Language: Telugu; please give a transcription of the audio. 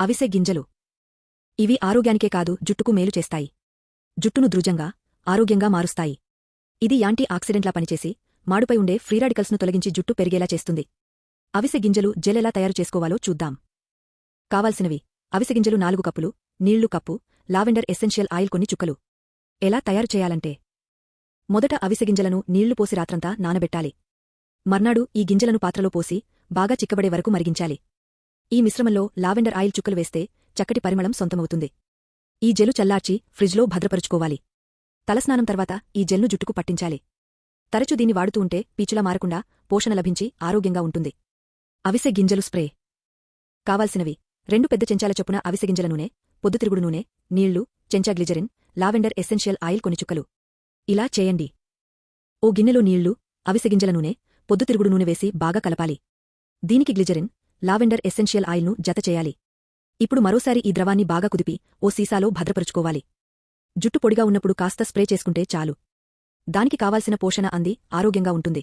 అవిసె గింజలు. ఇవి ఆరోగ్యానికే కాదు జుట్టుకు మేలు చేస్తాయి. జుట్టును దృజంగా ఆరోగ్యంగా మారుస్తాయి. ఇది యాంటీ ఆక్సిడెంట్లా పనిచేసి మాడుపై ఉండే ఫ్రీరాడికల్స్ను తొలగించి జుట్టు పెరిగేలా చేస్తుంది. అవిసె గింజలు జెల్ ఎలా తయారు చేసుకోవాలో చూద్దాం. కావాల్సినవి అవిసె గింజలు నాలుగు కప్పులు నీళ్ళు కప్పు లావెండర్ ఎసెన్షియల్ ఆయిల్ కొన్ని చుక్కలు. ఎలా తయారు చేయాలంటే మొదట అవిసె గింజలను నీళ్ళు పోసి రాత్రంతా నానబెట్టాలి. మర్నాడు ఈ గింజలను పాత్రలో పోసి బాగా చిక్కబడే వరకు మరిగించాలి. ఈ మిశ్రమంలో లావెండర్ ఆయిల్ చుక్కలు వేస్తే చక్కటి పరిమళం సొంతమవుతుంది. ఈ జెలు చల్లార్చి ఫ్రిడ్జ్లో భద్రపరుచుకోవాలి. తలస్నానం తర్వాత ఈ జెల్ను జుట్టుకు పట్టించాలి. తరచు దీన్ని వాడుతూ ఉంటే పీచులా మారకుండా పోషణ లభించి ఆరోగ్యంగా ఉంటుంది. అవిసె గింజలు స్ప్రే. కావాల్సినవి. రెండు పెద్ద చెంచాల చొప్పున అవిసె గింజల నూనె పొద్దుతిరుగుడు నూనె నీళ్ళు చెంచా గ్లిజరిన్ లావెండర్ ఎసెన్షియల్ ఆయిల్ కొన్ని చుక్కలు. ఇలా చేయండి. ఓ గిన్నెలో నీళ్ళు అవిసె గింజల నూనె పొద్దుతిరుగుడు నూనె వేసి బాగా కలపాలి. దీనికి గ్లిజరిన్ లావెండర్ ఎసెన్షియల్ ఆయిల్ను జత చేయాలి. ఇప్పుడు మరోసారి ఈ ద్రవాన్ని బాగా కుదిపి ఓ సీసాలో భద్రపరుచుకోవాలి. జుట్టు పొడిగా ఉన్నప్పుడు కాస్త స్ప్రే చేసుకుంటే చాలు. దానికి కావాల్సిన పోషణ అంది ఆరోగ్యంగా ఉంటుంది.